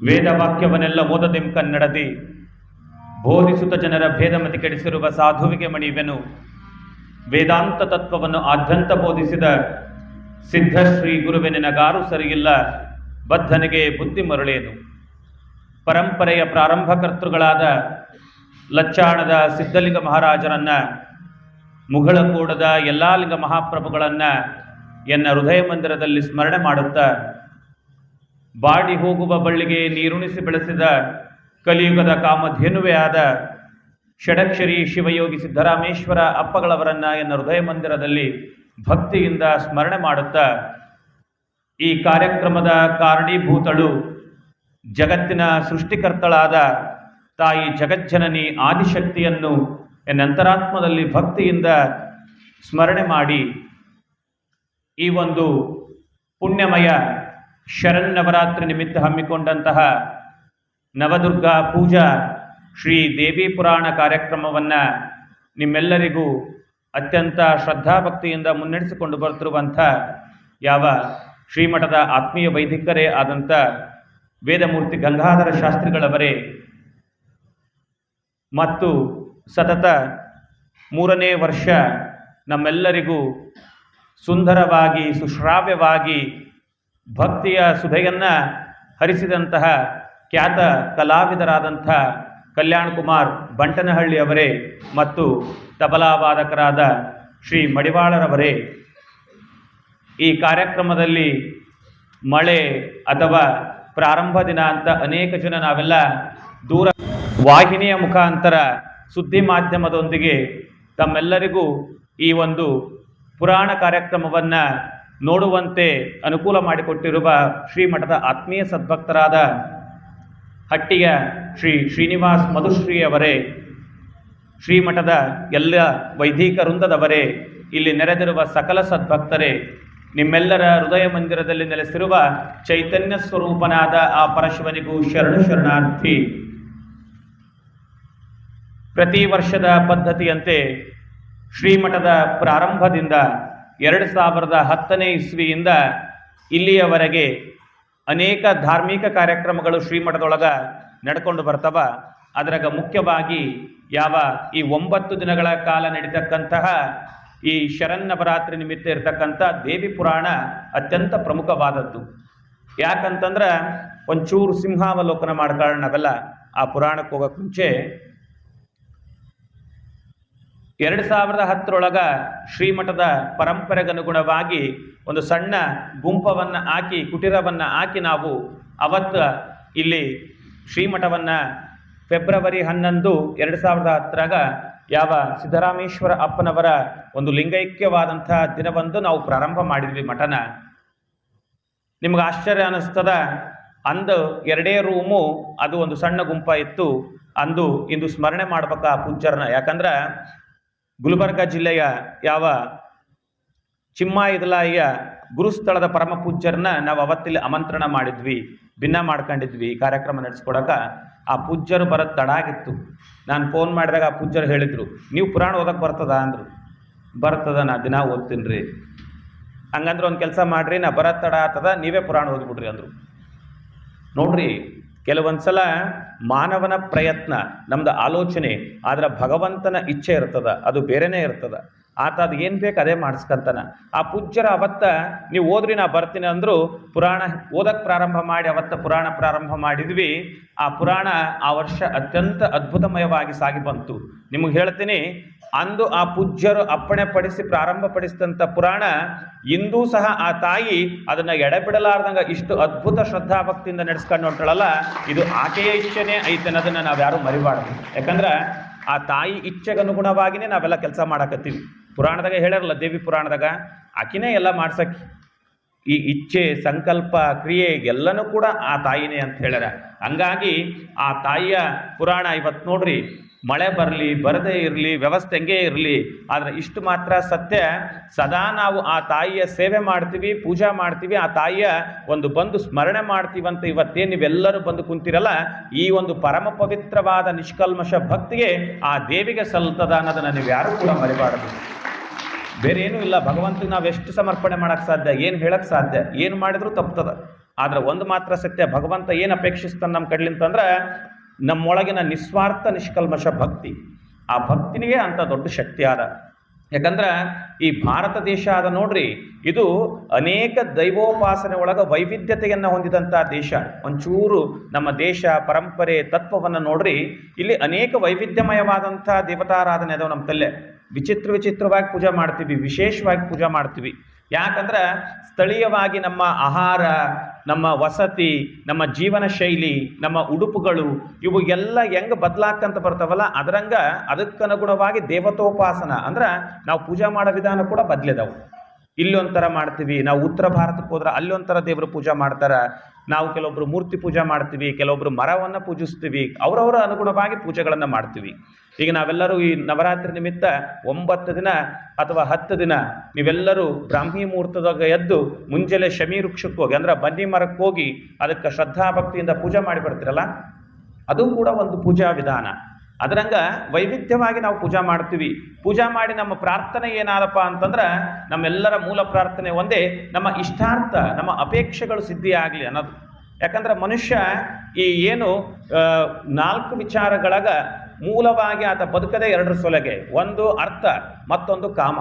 ವೇದವಾಕ್ಯವನ್ನೆಲ್ಲ ಓದದೆಂ ಕನ್ನಡದಿ. ಬೋಧಿಸುತ್ತ ಜನರ ಭೇದಮತಿ ಕೆಡಿಸಿರುವ ಸಾಧುವಿಗೆ ಮಣಿವೆನು. ವೇದಾಂತ ತತ್ವವನ್ನು ಆದ್ಯಂತ ಬೋಧಿಸಿದ ಸಿದ್ಧಶ್ರೀ ಗುರುವಿನಗಾರು ಸರಿಯಿಲ್ಲ, ಬದ್ಧನಿಗೆ ಬುದ್ಧಿ ಮರುಳೇನು. ಪರಂಪರೆಯ ಪ್ರಾರಂಭಕರ್ತೃಗಳಾದ ಲಚ್ಚಾಣದ ಸಿದ್ಧಲಿಂಗ ಮಹಾರಾಜರನ್ನ ಮುಗಳಕೂಡದ ಎಲ್ಲಾ ಲಿಂಗ ಮಹಾಪ್ರಭುಗಳನ್ನ ಎನ್ನ ಹೃದಯ ಮಂದಿರದಲ್ಲಿ ಸ್ಮರಣೆ ಮಾಡುತ್ತಾ ಬಾಡಿ ಹೋಗುವ ಬಳ್ಳಿಗೆ ನೀರುಣಿಸಿ ಬೆಳೆಸಿದ ಕಲಿಯುಗದ ಕಾಮಧೇನುವೆ ಆದ ಷಡಕ್ಷರಿ ಶಿವಯೋಗಿ ಸಿದ್ದರಾಮೇಶ್ವರ ಅಪ್ಪಗಳವರನ್ನ ಎನ್ನ ಹೃದಯ ಮಂದಿರದಲ್ಲಿ ಭಕ್ತಿಯಿಂದ ಸ್ಮರಣೆ ಮಾಡುತ್ತಾ ಈ ಕಾರ್ಯಕ್ರಮದ ಕಾರಣೀಭೂತಳು ಜಗತ್ತಿನ ಸೃಷ್ಟಿಕರ್ತಳಾದ ತಾಯಿ ಜಗಜ್ಜನನಿ ಆದಿಶಕ್ತಿಯನ್ನು ಎನ್ನ ಅಂತರಾತ್ಮದಲ್ಲಿ ಭಕ್ತಿಯಿಂದ ಸ್ಮರಣೆ ಮಾಡಿ ಈ ಒಂದು ಪುಣ್ಯಮಯ ಶರನ್ನವರಾತ್ರಿ ನಿಮಿತ್ತ ಹಮ್ಮಿಕೊಂಡಂತಹ ನವದುರ್ಗಾ ಪೂಜಾ ಶ್ರೀ ದೇವಿ ಪುರಾಣ ಕಾರ್ಯಕ್ರಮವನ್ನು ನಿಮ್ಮೆಲ್ಲರಿಗೂ ಅತ್ಯಂತ ಶ್ರದ್ಧಾಭಕ್ತಿಯಿಂದ ಮುನ್ನಡೆಸಿಕೊಂಡು ಬರುತ್ತಿರುವಂಥ ಯಾವ ಶ್ರೀಮಠದ ಆತ್ಮೀಯ ವೈದಿಕರೇ ಆದಂಥ ವೇದಮೂರ್ತಿ ಗಂಗಾಧರ ಶಾಸ್ತ್ರಿಗಳವರೇ ಮತ್ತು ಸತತ ಮೂರನೇ ವರ್ಷ ನಮ್ಮೆಲ್ಲರಿಗೂ ಸುಂದರವಾಗಿ, ಸುಶ್ರಾವ್ಯವಾಗಿ ಭಕ್ತಿಯ ಸುಧೆಯನ್ನು ಹರಿಸಿದಂತಹ ಖ್ಯಾತ ಕಲಾವಿದರಾದಂಥ ಕಲ್ಯಾಣ್ ಕುಮಾರ್ ಬಂಟನಹಳ್ಳಿ ಅವರೇ ಮತ್ತು ತಬಲಾವಾದಕರಾದ ಶ್ರೀ ಮಡಿವಾಳರವರೇ ಈ ಕಾರ್ಯಕ್ರಮದಲ್ಲಿ ಮಳೆ ಅಥವಾ ಪ್ರಾರಂಭ ದಿನ ಅಂತ ಅನೇಕ ಜನ ನಾವೆಲ್ಲ ದೂರ ವಾಹಿನಿಯ ಮುಖಾಂತರ ಸುದ್ದಿ ಮಾಧ್ಯಮದೊಂದಿಗೆ ತಮ್ಮೆಲ್ಲರಿಗೂ ಈ ಒಂದು ಪುರಾಣ ಕಾರ್ಯಕ್ರಮವನ್ನು ನೋಡುವಂತೆ ಅನುಕೂಲ ಮಾಡಿಕೊಟ್ಟಿರುವ ಶ್ರೀಮಠದ ಆತ್ಮೀಯ ಸದ್ಭಕ್ತರಾದ ಹಟ್ಟಿಯ ಶ್ರೀ ಶ್ರೀನಿವಾಸ್ ಮಧುಶ್ರೀಯವರೇ ಶ್ರೀಮಠದ ಎಲ್ಲ ವೈದಿಕ ವೃಂದದವರೇ, ಇಲ್ಲಿ ನೆರೆದಿರುವ ಸಕಲ ಸದ್ಭಕ್ತರೇ, ನಿಮ್ಮೆಲ್ಲರ ಹೃದಯ ಮಂದಿರದಲ್ಲಿ ನೆಲೆಸಿರುವ ಚೈತನ್ಯ ಸ್ವರೂಪನಾದ ಆ ಪರಶಿವನಿಗೂ ಶರಣು ಶರಣಾರ್ಥಿ. ಪ್ರತಿ ವರ್ಷದ ಪದ್ಧತಿಯಂತೆ ಶ್ರೀಮಠದ ಪ್ರಾರಂಭದಿಂದ ಎರಡು ಸಾವಿರದ ಹತ್ತನೇ ಇಸ್ವಿಯಿಂದ ಇಲ್ಲಿಯವರೆಗೆ ಅನೇಕ ಧಾರ್ಮಿಕ ಕಾರ್ಯಕ್ರಮಗಳು ಶ್ರೀಮಠದೊಳಗ ನಡ್ಕೊಂಡು ಬರ್ತವ. ಅದರಾಗ ಮುಖ್ಯವಾಗಿ ಯಾವ ಈ ಒಂಬತ್ತು ದಿನಗಳ ಕಾಲ ನಡೀತಕ್ಕಂತಹ ಈ ಶರನ್ನವರಾತ್ರಿ ನಿಮಿತ್ತ ಇರತಕ್ಕಂಥ ದೇವಿ ಪುರಾಣ ಅತ್ಯಂತ ಪ್ರಮುಖವಾದದ್ದು. ಯಾಕಂತಂದ್ರೆ ಒಂಚೂರು ಸಿಂಹಾವಲೋಕನ ಮಾಡ್ಕೊಳ್ಳೋಣ ಆ ಪುರಾಣಕ್ಕೆ ಹೋಗೋಕ್ಕೆ ಮುಂಚೆ ಎರಡು ಸಾವಿರದ ಹತ್ತರೊಳಗ ಶ್ರೀಮಠದ ಪರಂಪರೆಗನುಗುಣವಾಗಿ ಒಂದು ಸಣ್ಣ ಗುಂಪವನ್ನು ಹಾಕಿ, ಕುಟೀರವನ್ನು ಹಾಕಿ ನಾವು ಅವತ್ತು ಇಲ್ಲಿ ಶ್ರೀಮಠವನ್ನು ಫೆಬ್ರವರಿ ಹನ್ನೊಂದು ಎರಡು ಸಾವಿರದ ಹತ್ತರಾಗ ಯಾವ ಸಿದ್ದರಾಮೇಶ್ವರ ಅಪ್ಪನವರ ಒಂದು ಲಿಂಗೈಕ್ಯವಾದಂಥ ದಿನವಂದು ನಾವು ಪ್ರಾರಂಭ ಮಾಡಿದ್ವಿ ಮಠನ. ನಿಮ್ಗೆ ಆಶ್ಚರ್ಯ ಅನ್ನಿಸ್ತದ ಅಂದು ಎರಡೇ ರೂಮು, ಅದು ಒಂದು ಸಣ್ಣ ಗುಂಪ ಇತ್ತು, ಅಂದು ಇಂದು ಸ್ಮರಣೆ ಮಾಡ್ಬೇಕಾ ಪೂಜ್ಯರನ್ನ. ಯಾಕಂದ್ರೆ ಗುಲ್ಬರ್ಗ ಜಿಲ್ಲೆಯ ಯಾವ ಚಿಮ್ಮ ಇದಲಾಯಿಯ ಗುರುಸ್ಥಳದ ಪರಮ ಪೂಜ್ಯರನ್ನ ನಾವು ಅವತ್ತಿಲ್ಲಿ ಆಮಂತ್ರಣ ಮಾಡಿದ್ವಿ, ಭಿನ್ನ ಮಾಡ್ಕೊಂಡಿದ್ವಿ ಈ ಕಾರ್ಯಕ್ರಮ ನಡೆಸ್ಕೊಡಕ. ಆ ಪೂಜ್ಯರು ಬರೋದು ತಡ ಆಗಿತ್ತು ನಾನು ಫೋನ್ ಮಾಡಿದಾಗ ಆ ಪೂಜ್ಯರು ಹೇಳಿದರು, ನೀವು ಪುರಾಣ ಓದಕ್ಕೆ ಬರ್ತದ? ಅಂದರು. ಬರ್ತದ, ನಾ ದಿನ ಓದ್ತೀನಿ ರೀ ಹಂಗಂದ್ರೆ ಒಂದು ಕೆಲಸ ಮಾಡ್ರಿ, ನಾ ಬರೋ ತಡ ಆಗ್ತದ, ನೀವೇ ಪುರಾಣ ಓದ್ಬಿಡ್ರಿ ಅಂದರು. ನೋಡ್ರಿ ಕೆಲವೊಂದ್ಸಲ ಮಾನವನ ಪ್ರಯತ್ನ ನಮ್ದು ಆಲೋಚನೆ ಆದ್ರೆ ಭಗವಂತನ ಇಚ್ಛೆ ಇರ್ತದೆ ಅದು ಬೇರೆಯೇ ಇರ್ತದ. ಆತ ಅದು ಏನು ಬೇಕು ಅದೇ ಮಾಡಿಸ್ಕಂತಾನ. ಆ ಪೂಜ್ಯರ ಅವತ್ತ ನೀವು ಓದ್ರಿ ನಾ ಬರ್ತೀನಿ ಅಂದ್ರು ಪುರಾಣ ಓದಕ್ಕೆ ಪ್ರಾರಂಭ ಮಾಡಿ, ಅವತ್ತ ಪುರಾಣ ಪ್ರಾರಂಭ ಮಾಡಿದ್ವಿ. ಆ ಪುರಾಣ ಆ ವರ್ಷ ಅತ್ಯಂತ ಅದ್ಭುತಮಯವಾಗಿ ಸಾಗಿ ಬಂತು. ನಿಮಗೆ ಹೇಳ್ತೀನಿ, ಅಂದು ಆ ಪೂಜ್ಯರು ಅಪ್ಪಣೆ ಪಡಿಸಿ ಪ್ರಾರಂಭ ಪಡಿಸಿದಂಥ ಪುರಾಣ ಇಂದೂ ಸಹ ಆ ತಾಯಿ ಅದನ್ನ ಎಡೆಬಿಡಲಾರ್ದಂಗ ಇಷ್ಟು ಅದ್ಭುತ ಶ್ರದ್ಧಾಭಕ್ತಿಯಿಂದ ನಡೆಸ್ಕೊಂಡು ಹೊಂಟಳಲ್ಲ, ಇದು ಆಕೆಯ ಇಚ್ಛೆನೇ ಐತೆ ಅನ್ನೋದನ್ನು ನಾವು ಯಾರು ಮರಿಬಾರ್ದು. ಯಾಕಂದ್ರೆ ಆ ತಾಯಿ ಇಚ್ಛೆಗನುಗುಣವಾಗಿನೇ ನಾವೆಲ್ಲ ಕೆಲಸ ಮಾಡಕತ್ತೀವಿ. ಪುರಾಣದಾಗ ಹೇಳ್ಯಾರಲ್ಲ, ದೇವಿ ಪುರಾಣದಾಗ, ಆಕಿನೇ ಎಲ್ಲ ಮಾಡ್ಸಕ್ಕೆ ಈ ಇಚ್ಛೆ, ಸಂಕಲ್ಪ, ಕ್ರಿಯೆ ಎಲ್ಲನೂ ಕೂಡ ಆ ತಾಯಿನೇ ಅಂತ ಹೇಳ್ಯಾರ. ಹಂಗಾಗಿ ಆ ತಾಯಿಯ ಪುರಾಣ ಇವತ್ತು ನೋಡ್ರಿ ಮಳೆ ಬರಲಿ, ಬರದೇ ಇರಲಿ, ವ್ಯವಸ್ಥೆ ಹೆಂಗೆ ಇರಲಿ, ಆದರೆ ಇಷ್ಟು ಮಾತ್ರ ಸತ್ಯ. ಸದಾ ನಾವು ಆ ತಾಯಿಯ ಸೇವೆ ಮಾಡ್ತೀವಿ, ಪೂಜಾ ಮಾಡ್ತೀವಿ, ಆ ತಾಯಿಯ ಒಂದು ಬಂದು ಸ್ಮರಣೆ ಮಾಡ್ತೀವಿ ಅಂತ ಇವತ್ತೇ ನೀವೆಲ್ಲರೂ ಬಂದು ಕುಂತಿರಲ್ಲ, ಈ ಒಂದು ಪರಮ ಪವಿತ್ರವಾದ ನಿಷ್ಕಲ್ಮಶ ಭಕ್ತಿಗೆ ಆ ದೇವಿಗೆ ಸಲ್ತದ ಅನ್ನೋದನ್ನು ನೀವು ಯಾರೂ ಕೂಡ ಮರಿಬಾರದು. ಬೇರೆ ಏನೂ ಇಲ್ಲ ಭಗವಂತಗೆ ನಾವು ಎಷ್ಟು ಸಮರ್ಪಣೆ ಮಾಡೋಕ್ಕೆ ಸಾಧ್ಯ, ಏನು ಹೇಳಕ್ಕೆ ಸಾಧ್ಯ, ಏನು ಮಾಡಿದ್ರೂ ತಪ್ತದ ಆದ್ರೆ ಒಂದು ಮಾತ್ರ ಸತ್ಯ, ಭಗವಂತ ಏನು ಅಪೇಕ್ಷಿಸ್ತಾನೆ ನಮ್ಮ ಕಡ್ಲಿಂತಂದ್ರೆ ನಮ್ಮೊಳಗಿನ ನಿಸ್ವಾರ್ಥ ನಿಷ್ಕಲ್ಮಶ ಭಕ್ತಿ. ಆ ಭಕ್ತಿನಿಗೆ ಅಂಥ ದೊಡ್ಡ ಶಕ್ತಿ ಆದ ಯಾಕಂದ್ರೆ ಈ ಭಾರತ ದೇಶ ಆದ ನೋಡ್ರಿ, ಇದು ಅನೇಕ ದೈವೋಪಾಸನೆ ಒಳಗ ವೈವಿಧ್ಯತೆಯನ್ನು ಹೊಂದಿದಂಥ ದೇಶ. ಒಂಚೂರು ನಮ್ಮ ದೇಶ, ಪರಂಪರೆ, ತತ್ವವನ್ನು ನೋಡ್ರಿ, ಇಲ್ಲಿ ಅನೇಕ ವೈವಿಧ್ಯಮಯವಾದಂಥ ದೇವತಾರಾಧನೆ ಅದಾವ ನಮ್ಮ ತಲೆ ವಿಚಿತ್ರ ವಿಚಿತ್ರವಾಗಿ ಪೂಜೆ ಮಾಡ್ತೀವಿ, ವಿಶೇಷವಾಗಿ ಪೂಜೆ ಮಾಡ್ತೀವಿ. ಯಾಕಂದ್ರೆ ಸ್ಥಳೀಯವಾಗಿ ನಮ್ಮ ಆಹಾರ, ನಮ್ಮ ವಸತಿ, ನಮ್ಮ ಜೀವನ ಶೈಲಿ, ನಮ್ಮ ಉಡುಪುಗಳು ಇವು ಎಲ್ಲ ಹೆಂಗೆ ಬದಲಾಕಂತ ಬರ್ತಾವಲ್ಲ, ಅದರಂಗ ಅದಕ್ಕನುಗುಣವಾಗಿ ದೇವತೋಪಾಸನ ಅಂದ್ರೆ ನಾವು ಪೂಜಾ ಮಾಡೋ ವಿಧಾನ ಕೂಡ ಬದಲಿದಾವು. ಇಲ್ಲೊಂಥರ ಮಾಡ್ತೀವಿ, ನಾವು ಉತ್ತರ ಭಾರತಕ್ಕೆ ಹೋದ್ರೆ ಅಲ್ಲೊಂಥರ ದೇವರು ಪೂಜೆ ಮಾಡ್ತಾರೆ. ನಾವು ಕೆಲವೊಬ್ರು ಮೂರ್ತಿ ಪೂಜೆ ಮಾಡ್ತೀವಿ, ಕೆಲವೊಬ್ರು ಮರವನ್ನು ಪೂಜಿಸ್ತೀವಿ, ಅವರವರ ಅನುಗುಣವಾಗಿ ಪೂಜೆಗಳನ್ನು ಮಾಡ್ತೀವಿ. ಈಗ ನಾವೆಲ್ಲರೂ ಈ ನವರಾತ್ರಿ ನಿಮಿತ್ತ ಒಂಬತ್ತು ದಿನ ಅಥವಾ ಹತ್ತು ದಿನ ನೀವೆಲ್ಲರೂ ಬ್ರಾಹ್ಮಿ ಮುಹೂರ್ತದಾಗ ಎದ್ದು ಮುಂಜಾನೆ ಶಮಿ ವೃಕ್ಷಕ್ಕೆ ಹೋಗಿ, ಅಂದ್ರೆ ಬನ್ನಿ ಮರಕ್ಕೆ ಹೋಗಿ ಅದಕ್ಕೆ ಶ್ರದ್ಧಾ ಭಕ್ತಿಯಿಂದ ಪೂಜೆ ಮಾಡಿ ಬರ್ತೀರಲ್ಲ? ಅದು ಕೂಡ ಒಂದು ಪೂಜಾ ವಿಧಾನ. ಅದರಂಗ ವೈವಿಧ್ಯವಾಗಿ ನಾವು ಪೂಜಾ ಮಾಡ್ತೀವಿ. ಪೂಜಾ ಮಾಡಿ ನಮ್ಮ ಪ್ರಾರ್ಥನೆ ಏನಾದಪ್ಪ ಅಂತಂದ್ರೆ ನಮ್ಮೆಲ್ಲರ ಮೂಲ ಪ್ರಾರ್ಥನೆ ಒಂದೇ, ನಮ್ಮ ಇಷ್ಟಾರ್ಥ, ನಮ್ಮ ಅಪೇಕ್ಷೆಗಳು ಸಿದ್ಧಿ ಆಗಲಿ ಅನ್ನೋದು. ಯಾಕಂದ್ರೆ ಮನುಷ್ಯ ಈ ಏನು ನಾಲ್ಕು ವಿಚಾರಗಳಾಗ ಮೂಲವಾಗಿ ಆತ ಬದುಕದೇ ಎರಡರ ಸೊಲಗೆ, ಒಂದು ಅರ್ಥ, ಮತ್ತೊಂದು ಕಾಮ.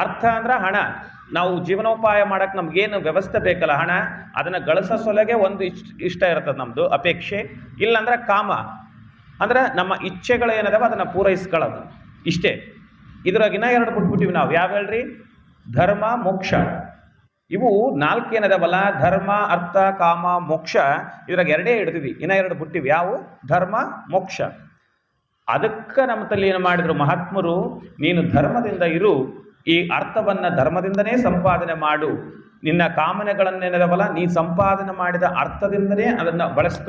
ಅರ್ಥ ಅಂದ್ರೆ ಹಣ. ನಾವು ಜೀವನೋಪಾಯ ಮಾಡಕ್ಕೆ ಏನು ವ್ಯವಸ್ಥೆ ಬೇಕಲ್ಲ ಹಣ, ಅದನ್ನು ಗಳಿಸೋ ಸೊಲೆಗೆ ಒಂದು ಇಷ್ಟ ಇಷ್ಟ ಇರ್ತದೆ ನಮ್ಮದು ಅಪೇಕ್ಷೆ. ಇಲ್ಲಾಂದ್ರೆ ಕಾಮ. ಅಂದ್ರೆ ನಮ್ಮ ಇಚ್ಛೆಗಳು ಏನದಾವ ಅದನ್ನು ಪೂರೈಸ್ಕೊಳ್ಳೋದು. ಇಷ್ಟೇ. ಇದ್ರಾಗಿನ ಎರಡು ಬಿಟ್ಬಿಟ್ಟಿವಿ ನಾವು. ಯಾವ ಹೇಳ್ರಿ? ಧರ್ಮ, ಮೋಕ್ಷ. ಇವು ನಾಲ್ಕು ಏನದಾವಲ್ಲ ಧರ್ಮ, ಅರ್ಥ, ಕಾಮ, ಮೋಕ್ಷ. ಇದ್ರಾಗ ಎರಡೇ ಹಿಡಿದಿವಿ ಇನ್ನ ಎರಡು ಬಿಟ್ಟಿವಿ. ಯಾವು? ಧರ್ಮ, ಮೋಕ್ಷ. ಅದಕ್ಕೆ ನಮ್ಮ ತಲ್ಲಿ ಏನು ಮಾಡಿದ್ರು? ಮಹಾತ್ಮರು, ನೀನು ಧರ್ಮದಿಂದ ಇರು. ಈ ಅರ್ಥವನ್ನ ಧರ್ಮದಿಂದನೇ ಸಂಪಾದನೆ ಮಾಡು. ನಿನ್ನ ಕಾಮನೆಗಳನ್ನೇನದವಲ್ಲ ನೀ ಸಂಪಾದನೆ ಮಾಡಿದ ಅರ್ಥದಿಂದನೇ ಅದನ್ನು ಬಳಸ್ಕ.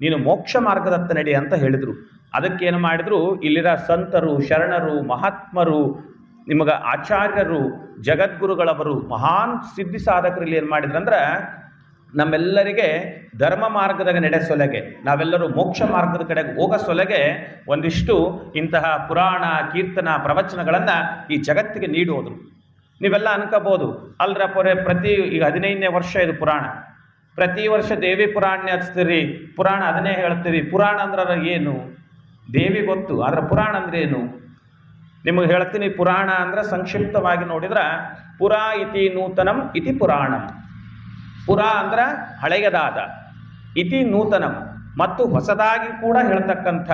ನೀನು ಮೋಕ್ಷ ಮಾರ್ಗದತ್ತ ನಡಿ ಅಂತ ಹೇಳಿದರು. ಅದಕ್ಕೇನು ಮಾಡಿದ್ರು? ಇಲ್ಲಿರ ಸಂತರು, ಶರಣರು, ಮಹಾತ್ಮರು ನಿಮಗ ಆಚಾರ್ಯರು, ಜಗದ್ಗುರುಗಳವರು, ಮಹಾನ್ ಸಿದ್ಧಿ ಸಾಧಕರಲ್ಲಿ ಏನು ಮಾಡಿದ್ರಂದ್ರೆ, ನಮ್ಮೆಲ್ಲರಿಗೆ ಧರ್ಮ ಮಾರ್ಗದಾಗ ನಡೆಸೊಲೆಗೆ ನಾವೆಲ್ಲರೂ ಮೋಕ್ಷ ಮಾರ್ಗದ ಕಡೆಗೆ ಹೋಗೋ ಸೊಲೆಗೆ ಒಂದಿಷ್ಟು ಇಂತಹ ಪುರಾಣ, ಕೀರ್ತನ, ಪ್ರವಚನಗಳನ್ನು ಈ ಜಗತ್ತಿಗೆ ನೀಡೋದು ನೀವೆಲ್ಲ ಅನ್ಕೋಬೋದು ಪೊರೆ ಪ್ರತಿ ಈಗ ಹದಿನೈದನೇ ವರ್ಷ ಇದು ಪುರಾಣ. ಪ್ರತಿ ವರ್ಷ ದೇವಿ ಪುರಾಣ ಹಚ್ತೀರಿ, ಪುರಾಣ ಅದನ್ನೇ ಹೇಳ್ತೀರಿ, ಪುರಾಣ ಅಂದ್ರೆ ಏನು? ದೇವಿ ಗೊತ್ತು ಆದ್ರೆ ಪುರಾಣ ಅಂದ್ರೆ ಏನು? ನಿಮಗೆ ಹೇಳ್ತೀನಿ, ಪುರಾಣ ಅಂದ್ರೆ ಸಂಕ್ಷಿಪ್ತವಾಗಿ ನೋಡಿದ್ರೆ, ಪುರಾ ಇತಿ ನೂತನಂ ಇತಿ ಪುರಾಣಂ. ಪುರ ಅಂದ್ರ ಹಳೆಯದಾದ, ಇತಿ ನೂತನಂ ಮತ್ತು ಹೊಸದಾಗಿ ಕೂಡ ಹೇಳ್ತಕ್ಕಂಥ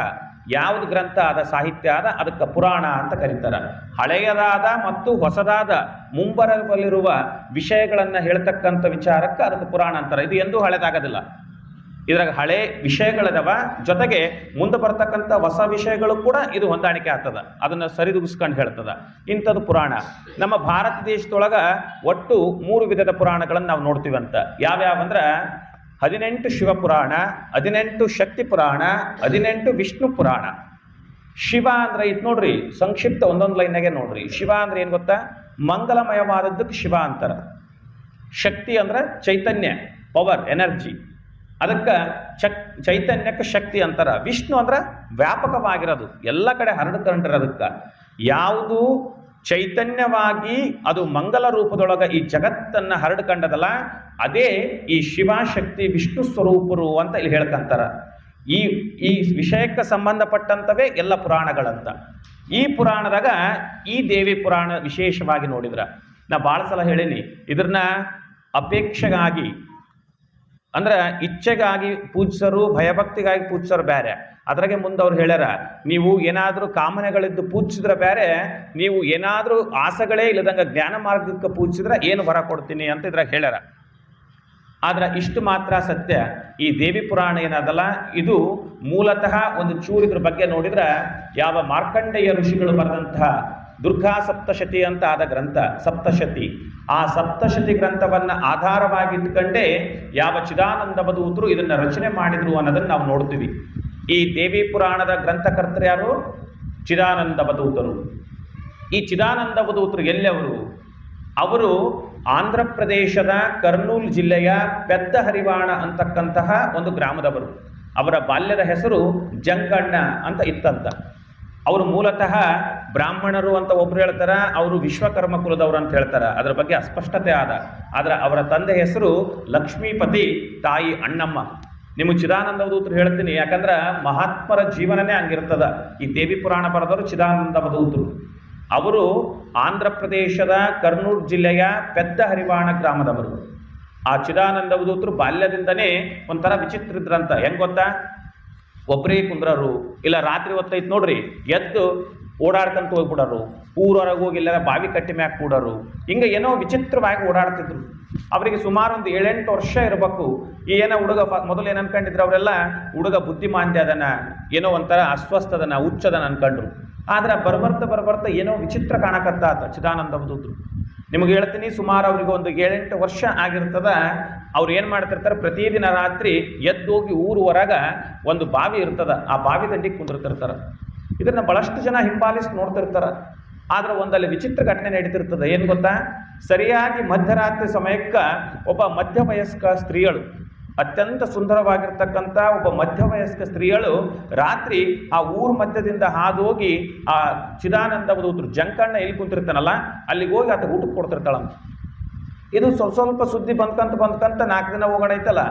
ಯಾವುದು ಗ್ರಂಥ ಆದ, ಸಾಹಿತ್ಯ ಆದ, ಅದಕ್ಕೆ ಪುರಾಣ ಅಂತ ಕರೀತಾರೆ. ಹಳೆಯದಾದ ಮತ್ತು ಹೊಸದಾದ ಮುಂಬರಲಿರುವ ವಿಷಯಗಳನ್ನು ಹೇಳ್ತಕ್ಕಂಥ ವಿಚಾರಕ್ಕೆ ಅದಕ್ಕೆ ಪುರಾಣ ಅಂತಾರೆ. ಇದು ಎಂದೂ ಹಳೆದಾಗೋದಿಲ್ಲ. ಇದ್ರಾಗ ಹಳೆ ವಿಷಯಗಳದವ. ಜೊತೆಗೆ ಮುಂದೆ ಬರ್ತಕ್ಕಂಥ ಹೊಸ ವಿಷಯಗಳು ಕೂಡ ಇದು ಹೊಂದಾಣಿಕೆ ಆಗ್ತದ. ಅದನ್ನು ಸರಿದೂಗಿಸ್ಕೊಂಡು ಹೇಳ್ತದ. ಇಂಥದ್ದು ಪುರಾಣ. ನಮ್ಮ ಭಾರತ ದೇಶದೊಳಗ ಒಟ್ಟು ಮೂರು ವಿಧದ ಪುರಾಣಗಳನ್ನು ನಾವು ನೋಡ್ತೀವಂತ. ಯಾವ್ಯಾವಂದ್ರೆ ಹದಿನೆಂಟು ಶಿವಪುರಾಣ, ಹದಿನೆಂಟು ಶಕ್ತಿ ಪುರಾಣ, ಹದಿನೆಂಟು ವಿಷ್ಣು ಪುರಾಣ. ಶಿವ ಅಂದ್ರೆ ಇದು ನೋಡ್ರಿ, ಸಂಕ್ಷಿಪ್ತ ಒಂದೊಂದು ಲೈನಾಗೆ ನೋಡ್ರಿ. ಶಿವ ಅಂದ್ರೆ ಏನು ಗೊತ್ತಾ? ಮಂಗಲಮಯವಾದದ್ದಕ್ಕೆ ಶಿವ ಅಂತಾರ. ಶಕ್ತಿ ಅಂದ್ರೆ ಚೈತನ್ಯ, ಪವರ್, ಎನರ್ಜಿ. ಅದಕ್ಕೆ ಚಕ್ ಚೈತನ್ಯಕ್ಕೆ ಶಕ್ತಿ ಅಂತಾರೆ. ವಿಷ್ಣು ಅಂದ್ರೆ ವ್ಯಾಪಕವಾಗಿರೋದು. ಎಲ್ಲ ಕಡೆ ಹರಡ್ಕೊಂಡಿರೋದಕ್ಕೆ ಯಾವುದು ಚೈತನ್ಯವಾಗಿ ಅದು ಮಂಗಲ ರೂಪದೊಳಗೆ ಈ ಜಗತ್ತನ್ನು ಹರಡ್ಕೊಂಡದಲ್ಲ ಅದೇ ಈ ಶಿವಶಕ್ತಿ ವಿಷ್ಣು ಸ್ವರೂಪರು ಅಂತ ಇಲ್ಲಿ ಹೇಳ್ಕಂತಾರ. ಈ ಈ ವಿಷಯಕ್ಕೆ ಸಂಬಂಧಪಟ್ಟಂತವೇ ಎಲ್ಲ ಪುರಾಣಗಳಂತ. ಈ ಪುರಾಣದಾಗ ಈ ದೇವಿ ಪುರಾಣ ವಿಶೇಷವಾಗಿ ನೋಡಿದ್ರೆ. ನಾ ಭಾಳ ಸಲ ಹೇಳೀನಿ ಇದನ್ನ ಅಪೇಕ್ಷೆಗಾಗಿ ಅಂದ್ರೆ ಇಚ್ಛೆಗಾಗಿ ಪೂಜಿಸರು ಭಯಭಕ್ತಿಗಾಗಿ ಪೂಜಿಸೋರು ಬೇರೆ ಅದ್ರಾಗೆ ಮುಂದೆ ಅವ್ರು ಹೇಳ್ಯಾರ, ನೀವು ಏನಾದರೂ ಕಾಮನೆಗಳಿದ್ದು ಪೂಜಿಸಿದ್ರೆ ಬೇರೆ ನೀವು ಏನಾದರೂ ಆಸೆಗಳೇ ಇಲ್ಲದಂಗೆ ಜ್ಞಾನ ಮಾರ್ಗಕ್ಕೆ ಪೂಜಿಸಿದ್ರೆ ಏನು ಹೊರ ಕೊಡ್ತೀನಿ ಅಂತ ಇದ್ರಾಗ ಹೇಳ್ಯಾರ. ಆದ್ರೆ ಇಷ್ಟು ಮಾತ್ರ ಸತ್ಯ. ಈ ದೇವಿ ಪುರಾಣ ಏನದಲ್ಲ, ಇದು ಮೂಲತಃ ಒಂದು ಚೂರು ಇದ್ರ ಬಗ್ಗೆ ನೋಡಿದ್ರೆ ಯಾವ ಮಾರ್ಕಂಡೇಯ ಋಷಿಗಳು ಬರೆದಂತಹ ದುರ್ಗಾ ಸಪ್ತಶತಿ ಅಂತ ಆದ ಗ್ರಂಥ, ಸಪ್ತಶತಿ. ಆ ಸಪ್ತಶತಿ ಗ್ರಂಥವನ್ನ ಆಧಾರವಾಗಿಟ್ಕೊಂಡೇ ಯಾವ ಚಿದಾನಂದ ಬದೂತರು ಇದನ್ನ ರಚನೆ ಮಾಡಿದ್ರು ಅನ್ನೋದನ್ನ ನಾವು ನೋಡ್ತೀವಿ. ಈ ದೇವಿ ಪುರಾಣದ ಗ್ರಂಥಕರ್ತರು ಯಾರು? ಚಿದಾನಂದ ಬದೂತರು ಈ ಚಿದಾನಂದ ಬದೂತರು ಎಲ್ಲವರು ಅವರು ಆಂಧ್ರ ಪ್ರದೇಶದ ಕರ್ನೂಲ್ ಜಿಲ್ಲೆಯ ಪೆದ್ದ ಹರಿವಾಣ ಅಂತಕ್ಕಂತಹ ಒಂದು ಗ್ರಾಮದವರು. ಅವರ ಬಾಲ್ಯದ ಹೆಸರು ಜಂಗಣ್ಣ ಅಂತ ಇತ್ತಂತ. ಅವರು ಮೂಲತಃ ಬ್ರಾಹ್ಮಣರು ಅಂತ ಒಬ್ರು ಹೇಳ್ತಾರ, ಅವರು ವಿಶ್ವಕರ್ಮ ಕುಲದವರು ಅಂತ ಹೇಳ್ತಾರ. ಅದರ ಬಗ್ಗೆ ಅಸ್ಪಷ್ಟತೆ ಆದ. ಆದ್ರೆ ಅವರ ತಂದೆ ಹೆಸರು ಲಕ್ಷ್ಮೀಪತಿ, ತಾಯಿ ಅಣ್ಣಮ್ಮ. ನಿಮ್ಮ ಚಿದಾನಂದ ಅವಧೂತರು ಹೇಳ್ತೀನಿ. ಯಾಕಂದ್ರೆ ಮಹಾತ್ಮರ ಜೀವನನೇ ಹಂಗಿರ್ತದ. ಈ ದೇವಿ ಪುರಾಣ ಬರೆದವರು ಚಿದಾನಂದ ಅವಧೂತರು ಅವರು ಆಂಧ್ರ ಪ್ರದೇಶದ ಕರ್ನೂಲ್ ಜಿಲ್ಲೆಯ ಪೆದ್ದ ಹರಿವಾಣ ಗ್ರಾಮದವರು. ಆ ಚಿದಾನಂದ ಅವಧೂತರು ಬಾಲ್ಯದಿಂದನೇ ಒಂಥರ ವಿಚಿತ್ರ ಇದ್ರಂತ. ಹೆಂಗ್ ಗೊತ್ತಾ? ಒಬ್ಬರೇ ಕುಂದ್ರರು. ಇಲ್ಲ ರಾತ್ರಿ ಹೊತ್ತೈತೆ ನೋಡ್ರಿ, ಎದ್ದು ಓಡಾಡ್ಕಂತ ಹೋಗ್ಬಿಡೋರು. ಊರೊರಗೆ ಹೋಗಿ ಎಲ್ಲರ ಬಾವಿ ಕಟ್ಟಿ ಮ್ಯಾಕ್ ಕೂಡೋರು. ಹಿಂಗೆ ಏನೋ ವಿಚಿತ್ರವಾಗಿ ಓಡಾಡ್ತಿದ್ರು. ಅವರಿಗೆ ಸುಮಾರು ಒಂದು ಏಳೆಂಟು ವರ್ಷ ಇರಬೇಕು. ಈ ಏನೋ ಹುಡುಗ ಮೊದಲು ಏನು ಅನ್ಕೊಂಡಿದ್ರು ಅವರೆಲ್ಲ, ಹುಡುಗ ಬುದ್ಧಿಮಾಂದ್ಯ ಅದನ, ಏನೋ ಒಂಥರ ಅಸ್ವಸ್ಥದನ ಹುಚ್ಚದನ ಅನ್ಕೊಂಡ್ರು. ಆದ್ರೆ ಬರ್ಬರ್ತ ಬರ್ಬರ್ತ ಏನೋ ವಿಚಿತ್ರ ಕಾಣಕತ್ತಾತ ಚಿದಾನಂದ ಅವಧೂತರು ನಿಮಗೆ ಹೇಳ್ತೀನಿ, ಸುಮಾರು ಅವರಿಗೆ ಒಂದು ಏಳೆಂಟು ವರ್ಷ ಆಗಿರ್ತದ. ಅವ್ರು ಏನು ಮಾಡ್ತಿರ್ತಾರೆ, ಪ್ರತಿದಿನ ರಾತ್ರಿ ಎದ್ದೋಗಿ ಊರು ಹೊರಗೆ ಒಂದು ಬಾವಿ ಇರ್ತದ. ಆ ಬಾವಿ ದಂಡಿಗೆ ಕುಂದಿರ್ತಿರ್ತಾರೆ. ಇದನ್ನು ಬಹಳಷ್ಟು ಜನ ಹಿಂಬಾಲಿಸಿ ನೋಡ್ತಿರ್ತಾರೆ. ಆದರೆ ಒಂದಲ್ಲಿ ವಿಚಿತ್ರ ಘಟನೆ ನಡೀತಿರ್ತದೆ. ಏನು ಗೊತ್ತಾ? ಸರಿಯಾಗಿ ಮಧ್ಯರಾತ್ರಿ ಸಮಯಕ್ಕೆ ಒಬ್ಬ ಮಧ್ಯವಯಸ್ಕ ಸ್ತ್ರೀಯಳು ಅತ್ಯಂತ ಸುಂದರವಾಗಿರ್ತಕ್ಕಂಥ ಒಬ್ಬ ಮಧ್ಯವಯಸ್ಕ ಸ್ತ್ರೀಯಳು ರಾತ್ರಿ ಆ ಊರ್ ಮಧ್ಯದಿಂದ ಹಾದೋಗಿ ಆ ಚಿದಾನಂದ ಒಬ್ಬರು ಜಂಕಣ್ಣ ಎಲ್ಲಿ ಕುಂತಿರ್ತಾನಲ್ಲ, ಅಲ್ಲಿಗೆ ಹೋಗಿ ಆತ ಊಟಕ್ಕೆ ಕೊಡ್ತಿರ್ತಾಳಂತ. ಇದು ಸ್ವಲ್ಪ ಸ್ವಲ್ಪ ಸುದ್ದಿ ಬಂದ್ಕಂತ ಬಂದ್ಕಂತ ನಾಲ್ಕು ದಿನ ಹೋಗೋಣೈತಲ್ಲ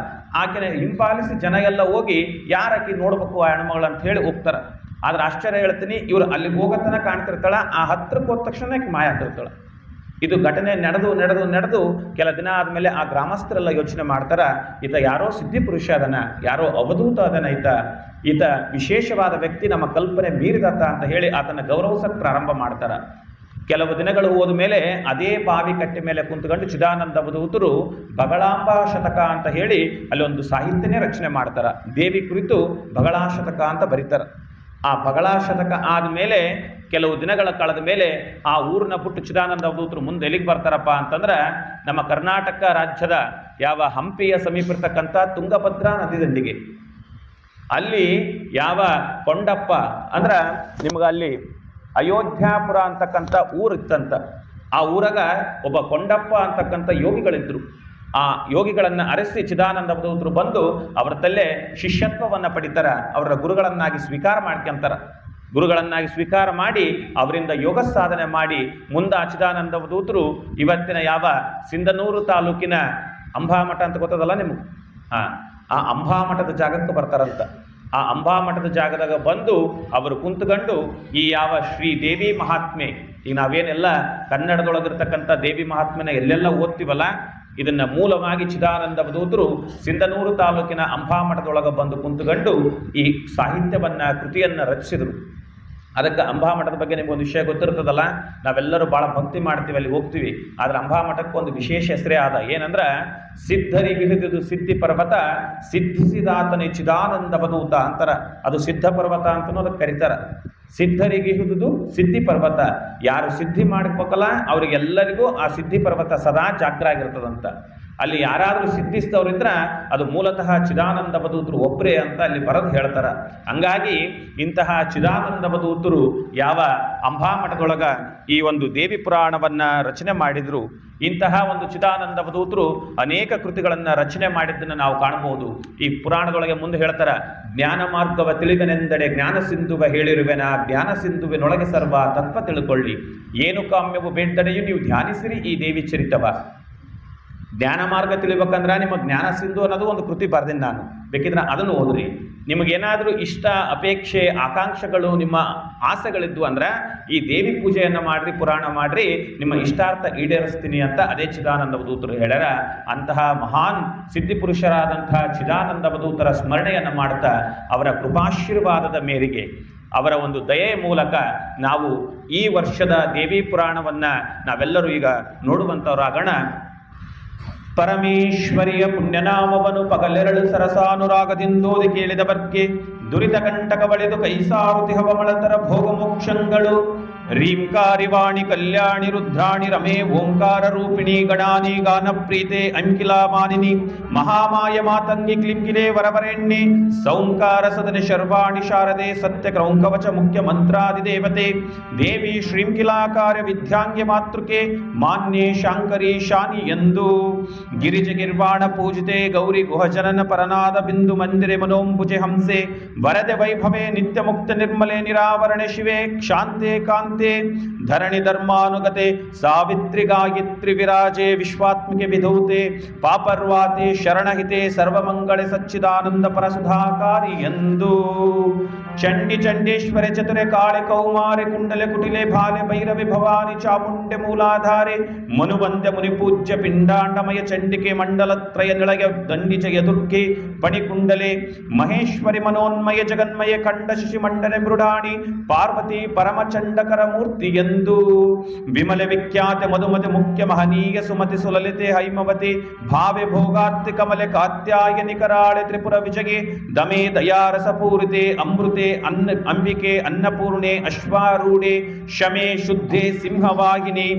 ಆಕೆನ ಹಿಂಪಾಲಿಸಿ ಜನ ಎಲ್ಲ ಹೋಗಿ ಯಾರಾಕಿ ನೋಡ್ಬೇಕು ಆ ಹೆಣ್ಮಗಳು ಅಂತ ಹೇಳಿ ಹೋಗ್ತಾರೆ. ಆದ್ರೆ ಆಶ್ಚರ್ಯ ಹೇಳ್ತೀನಿ, ಇವ್ರು ಅಲ್ಲಿಗೆ ಹೋಗತನ ಕಾಣ್ತಿರ್ತಾಳ, ಆ ಹತ್ರಕ್ಕೆ ಹೋದ ತಕ್ಷಣ ಮಾಯ ಆಗ್ತಿರ್ತಾಳ ಇದು ಘಟನೆ ನಡೆದು ನಡೆದು ನಡೆದು ಕೆಲ ದಿನ ಆದಮೇಲೆ ಆ ಗ್ರಾಮಸ್ಥರೆಲ್ಲ ಯೋಚನೆ ಮಾಡ್ತಾರೆ, ಈತ ಯಾರೋ ಸಿದ್ಧಿ ಪುರುಷ ಅದನ, ಯಾರೋ ಅವಧೂತ ಅದನ ಈತ. ಈತ ವಿಶೇಷವಾದ ವ್ಯಕ್ತಿ, ನಮ್ಮ ಕಲ್ಪನೆ ಮೀರಿದತ್ತ ಅಂತ ಹೇಳಿ ಆತನ ಗೌರವಿಸಕ್ಕೆ ಪ್ರಾರಂಭ ಮಾಡ್ತಾರ. ಕೆಲವು ದಿನಗಳು ಹೋದ ಮೇಲೆ ಅದೇ ಬಾವಿ ಕಟ್ಟೆ ಮೇಲೆ ಕುಂತ್ಕೊಂಡು ಚಿದಾನಂದ ಅವಧೂತರು ಬಗಳಾಂಬ ಶತಕ ಅಂತ ಹೇಳಿ ಅಲ್ಲಿ ಒಂದು ಸಾಹಿತ್ಯನೇ ರಚನೆ ಮಾಡ್ತಾರೆ. ದೇವಿ ಕುರಿತು ಬಗಳಾ ಶತಕ ಅಂತ ಬರೀತಾರ. ಆ ಬಗಳಾ ಶತಕ ಆದಮೇಲೆ ಕೆಲವು ದಿನಗಳ ಕಳೆದ ಮೇಲೆ ಆ ಊರಿನ ಪುಟ್ಟ ಚಿದಾನಂದ ಅವಧೂತರು ಮುಂದೆ ಎಲ್ಲಿಗೆ ಬರ್ತಾರಪ್ಪ ಅಂತಂದ್ರೆ ನಮ್ಮ ಕರ್ನಾಟಕ ರಾಜ್ಯದ ಯಾವ ಹಂಪಿಯ ಸಮೀಪ ಇರ್ತಕ್ಕಂಥ ತುಂಗಭದ್ರಾ ನದಿ ದಂಡಿಗೆ. ಅಲ್ಲಿ ಯಾವ ಕೊಂಡಪ್ಪ ಅಂದ್ರೆ ನಿಮ್ಗೆ ಅಲ್ಲಿ ಅಯೋಧ್ಯಾಪುರ ಅಂತಕ್ಕಂಥ ಊರಿತ್ತಂತ ಆ ಊರಾಗ ಒಬ್ಬ ಕೊಂಡಪ್ಪ ಅಂತಕ್ಕಂಥ ಯೋಗಿಗಳಿದ್ರು. ಆ ಯೋಗಿಗಳನ್ನು ಅರಸಿ ಚಿದಾನಂದ ಬಂದು ಅವರ ತಲ್ಲೇ ಶಿಷ್ಯತ್ವವನ್ನು ಪಡಿತಾರ ಅವರ ಗುರುಗಳನ್ನಾಗಿ ಸ್ವೀಕಾರ ಮಾಡ್ಕೊಂತಾರ. ಗುರುಗಳನ್ನಾಗಿ ಸ್ವೀಕಾರ ಮಾಡಿ ಅವರಿಂದ ಯೋಗ ಸಾಧನೆ ಮಾಡಿ ಮುಂದೆ ಚಿದಾನಂದ ದೂತರು ಇವತ್ತಿನ ಯಾವ ಸಿಂಧನೂರು ತಾಲೂಕಿನ ಅಂಬಾಮಠ ಅಂತ ಗೊತ್ತದಲ್ಲ ನಿಮಗೆ? ಆ ಆ ಅಂಬಾಮಠದ ಜಾಗಕ್ಕೆ ಬರ್ತಾರಂತ. ಆ ಅಂಬಾಮಠದ ಜಾಗದಾಗ ಬಂದು ಅವರು ಕುಂತ್ಕೊಂಡು ಈ ಯಾವ ಶ್ರೀ ದೇವಿ ಮಹಾತ್ಮೆ, ಈಗ ನಾವೇನೆಲ್ಲ ಕನ್ನಡದೊಳಗಿರ್ತಕ್ಕಂಥ ದೇವಿ ಮಹಾತ್ಮೆನ ಎಲ್ಲೆಲ್ಲ ಓದ್ತೀವಲ್ಲ, ಇದನ್ನು ಮೂಲವಾಗಿ ಚಿದಾನಂದ ಅವಧೂತರು ಸಿಂಧನೂರು ತಾಲೂಕಿನ ಅಂಬಾಮಠದೊಳಗೆ ಬಂದು ಕುಂತುಗಂಡು ಈ ಸಾಹಿತ್ಯವನ್ನ, ಕೃತಿಯನ್ನ ರಚಿಸಿದರು. ಅದಕ್ಕೆ ಅಂಬಾಮಠದ ಬಗ್ಗೆ ನಿಮ್ಗೊಂದು ವಿಷಯ ಗೊತ್ತಿರ್ತದಲ್ಲ, ನಾವೆಲ್ಲರೂ ಭಾಳ ಭಕ್ತಿ ಮಾಡ್ತೀವಿ, ಅಲ್ಲಿ ಹೋಗ್ತೀವಿ. ಆದ್ರೆ ಅಂಬಾಮಠಕ್ಕೆ ಒಂದು ವಿಶೇಷ ಹೆಸರೇ ಆದ. ಏನಂದ್ರ ಸಿದ್ಧರಿಗಿಹಿದುದು ಸಿದ್ಧಿ ಪರ್ವತ, ಸಿದ್ಧಿಸಿದಾತನೇ ಚಿದಾನಂದ ಬದೂತ ಅಂತಾರ. ಅದು ಸಿದ್ಧ ಪರ್ವತ ಅಂತನೂ ಅದಕ್ಕೆ ಕರೀತಾರೆ. ಸಿದ್ಧರಿಗೆ ಹಿಡಿದು ಸಿದ್ಧಿ ಪರ್ವತ. ಯಾರು ಸಿದ್ಧಿ ಮಾಡ್ಬೇಕಲ್ಲ ಅವರಿಗೆಲ್ಲರಿಗೂ ಆ ಸಿದ್ಧಿ ಪರ್ವತ ಸದಾ ಜಾಗ್ರ ಆಗಿರ್ತದಂತ ಅಲ್ಲಿ ಯಾರಾದರೂ ಸಿದ್ಧಿಸಿದವರಿದ್ರ ಅದು ಮೂಲತಃ ಚಿದಾನಂದ ಬದೂತರು ಒಬ್ಬರೇ ಅಂತ ಅಲ್ಲಿ ಬರೆದು ಹೇಳ್ತಾರ. ಹಂಗಾಗಿ ಇಂತಹ ಚಿದಾನಂದ ಬದೂತರು ಯಾವ ಅಂಬಾಮಠದೊಳಗ ಈ ಒಂದು ದೇವಿ ಪುರಾಣವನ್ನ ರಚನೆ ಮಾಡಿದ್ರು, ಇಂತಹ ಒಂದು ಚಿದಾನಂದ ಬದೂತರು ಅನೇಕ ಕೃತಿಗಳನ್ನು ರಚನೆ ಮಾಡಿದ್ದನ್ನು ನಾವು ಕಾಣಬಹುದು. ಈ ಪುರಾಣದೊಳಗೆ ಮುಂದೆ ಹೇಳ್ತಾರ, ಜ್ಞಾನ ಮಾರ್ಗವ ತಿಳಿವೆನೆಂದರೆ ಜ್ಞಾನ ಸಿಂಧುವ ಹೇಳಿರುವೆನ, ಜ್ಞಾನ ಸಿಂಧುವಿನೊಳಗೆ ಸರ್ವ ತತ್ವ ತಿಳ್ಕೊಳ್ಳಿ. ಏನು ಕಾಮ್ಯವು ಬೇಡ್ದಡೆಯು ನೀವು ಧ್ಯಾನಿಸಿರಿ ಈ ದೇವಿ ಚರಿತವ. ಜ್ಞಾನ ಮಾರ್ಗ ತಿಳಿಬೇಕಂದ್ರೆ ನಿಮ್ಮ ಜ್ಞಾನ ಸಿಂಧು ಅನ್ನೋದು ಒಂದು ಕೃತಿ ಬರೆದಿನ ನಾನು. ಬೇಕಿದ್ರೆ ಅದನ್ನು ಓದ್ರಿ. ನಿಮಗೇನಾದರೂ ಇಷ್ಟ, ಅಪೇಕ್ಷೆ, ಆಕಾಂಕ್ಷೆಗಳು, ನಿಮ್ಮ ಆಸೆಗಳಿದ್ವು ಅಂದ್ರೆ ಈ ದೇವಿ ಪೂಜೆಯನ್ನು ಮಾಡ್ರಿ, ಪುರಾಣ ಮಾಡ್ರಿ, ನಿಮ್ಮ ಇಷ್ಟಾರ್ಥ ಈಡೇರಿಸ್ತೀನಿ ಅಂತ ಅದೇ ಚಿದಾನಂದ ವಧೂತರು ಹೇಳ್ಯಾರ. ಅಂತಹ ಮಹಾನ್ ಸಿದ್ಧಿಪುರುಷರಾದಂತಹ ಚಿದಾನಂದ ವಧೂತರ ಸ್ಮರಣೆಯನ್ನು ಮಾಡ್ತಾ ಅವರ ಕೃಪಾಶೀರ್ವಾದದ ಮೇರೆಗೆ ಅವರ ಒಂದು ದಯೆಯ ಮೂಲಕ ನಾವು ಈ ವರ್ಷದ ದೇವಿ ಪುರಾಣವನ್ನ ನಾವೆಲ್ಲರೂ ಈಗ ನೋಡುವಂಥವರಾಗೋಣ ಪರಮೇಶ್ವರಿಯ ಪುಣ್ಯನಾಮವನು ಪಗಲೆರಳು ಸರಸಾನುರಾಗದಿಂದೋದಿ ಕೇಳಿದ ಬಗ್ಗೆ ದುರಿತ ಕಂಟಕ ಬಳಿದು ಕೈಸಾರುತಿ ಹವಮಳತರ ಭೋಗ ಮೋಕ್ಷಂಗಳು ರೀಂಕಾರಿ ವಾಣಿ ಕಲ್ಯಾಣಿ ರುದ್ರಾಣಿ ರಮೇ ಓಂಕಾರ ರೂಪಿಣಿ ಗಣಾನಿ ಗಾನ ಪ್ರೀತೆ ಅಂಕಿಲಾ ಮಾನಿನಿ ಮಹಾಮಾಯ ಮಾತಂಗಿ ಕ್ಲಿಂಗಿಲೆ ವರವರೆಣ್ಣೆ ಸೌಂಕಾರ ಸದನೆ ಶರ್ವಾಣಿ ಶಾರದೆ ಸತ್ಯ ಕ್ರೌಂಕವಚ ಮುಖ್ಯ ಮಂತ್ರಾದಿ ದೇವತೆ ದೇವಿ ಶ್ರೀಂಕಿಲಾಕಾರ ವಿದ್ಯಾಂಗ್ಯ ಮಾತೃಕೆ ಮಾನ್ಯೇ ಶಾಂಕರಿ ಶಾನಿ ಎಂದು ಗಿರಿಜ ಗಿರ್ವಾಣ ಪೂಜಿತೆ ಗೌರಿ ಗುಹಜನನ ಪರನಾದ ಬಿಂದು ಮಂದಿರೆ ಮನೋಂಬುಜೆ ಹಂಸೆ ವರದೆ ವೈಭವೆ ನಿತ್ಯ ಮುಕ್ತ ನಿರ್ಮಲೆ ನಿರಾವರಣೆ ಶಿವೆ ಕ್ಷಾಂತೆ ಕಾಂತೆ ವಿರಾಜಿತೆ ಧರಣಿ ಧರ್ಮಾನುಗತೆ ಸಾವಿತ್ರಿ ಗಾಯತ್ರಿ ವಿರಾಜೆ ವಿಶ್ವಾತ್ಮಿಕೆ ವಿಧೌತೆ ಪಾಪರ್ವಾತೆ ಶರಣಹಿತೆ ಸರ್ವಮಂಗಳೆ ಸಚ್ಚಿದಾನಂದ ಪರಸುಧಾಕಾರಿ ಎಂದು. ಚಂಡಿ ಚಂಡೇಶ್ವರೆ ಚತುರೆ ಕಾಳೆ ಕೌಮಾರೆ ಕುಂಡಲೆ ಕುಟಿಲೆ ಭಾಲೆ ಭೈರವಿ ಭವಾನಿ ಚಾಮುಂಡೆ ಮೂಲಾಧಾರೆ ಮುನಿ ಪೂಜ್ಯ ಪಿಂಡಾಂಡಮಯ ಚಂಡಿಕೆ ಮಂಡಲತ್ರಯ ನಿಳಯ ದಂಡಿಜಯ ದುರ್ಗೆ ಪಣಿಕುಂಡಲೆ ಮಹೇಶ್ವರಿ ಮನೋನ್ಮಯ ಜಗನ್ಮಯ ಖಂಡ ಶಿಶಿಮಂಡನೆ ಮೃಡಾಣಿ ಪಾರ್ವತಿ ಪರಮಚಂಡಕರ ಮೂರ್ತಿ ಎಂದು. ವಿಮಲ ವಿಖ್ಯಾತ ಮಧುಮತಿ ಮುಖ್ಯ ಮಹನೀಯ ಸುಮತಿ ಸುಲಲಿತೆ ಹೈಮವತಿ. ಭಾವೆ ಭೋಗಾರ್ತಿ ಕಮಲೆ ಕಾತ್ಯಾಯ ನಿಕರಾಳೆ ತ್ರಿಪುರ ವಿಜಗೆ ದಮೆ ದಯಾರಸ ಪೂರಿತೆ ಅಮೃತೆ ಅನ್ನ ಅಂಬಿಕೆ ಅನ್ನಪೂರ್ಣೆ ಅಶ್ವಾರೂಢೆ. ಶಮೆ ಶುದ್ಧೆ ಸಿಂಹವಾಹಿನಿ.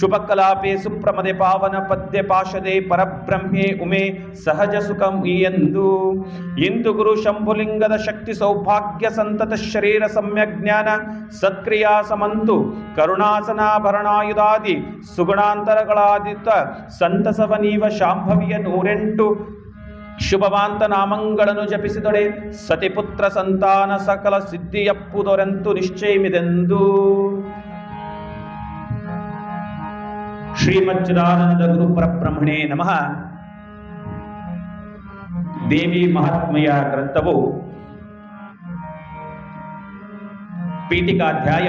ಶುಭಕಲಾಪೆ ಸುಪ್ರಮದೆ ಪಾವನ ಪದ್ಯ ಪಾಶದೆ ಪರಬ್ರಹ್ಮೆ ಉಮೆ ಸಹಜ ಸುಖಂ ಎಂದು. ಇಂದು ಗುರು ಶಂಭುಲಿಂಗದ ಶಕ್ತಿ ಸೌಭಾಗ್ಯ ಸಂತತ ಶರೀರ ಸಮ್ಯಕ್ ಜ್ಞಾನ. ಸತ್ಕ್ರಿಯಾ ಸಮಂತು ಕರುಣಾಸನಾಭರಣಾಯುಧಾದಿ ಸುಗುಣಾಂತರಗಳಾದಿತ ಸಂತಸವನೀವ ಶಾಂಭವಿಯ ನೂರೆಂಟು ಶುಭವಾಂತ ನಾಮಗಳನ್ನು ಜಪಿಸಿದೊಡೆ ಸತಿಪುತ್ರ ಸಂತಾನ ಸಕಲ ಸಿದ್ಧಿಯಪ್ಪುದೊರೆಂತು ನಿಶ್ಚಯಮಿದೆಂದು. ಗುರು ಪರಬ್ರಹ್ಮಣೇ ನಮಃ. ದೇವಿ ಮಹಾತ್ಮೆಯ ಗ್ರಂಥವು ಪೀಠಿಕಾಧ್ಯಾಯ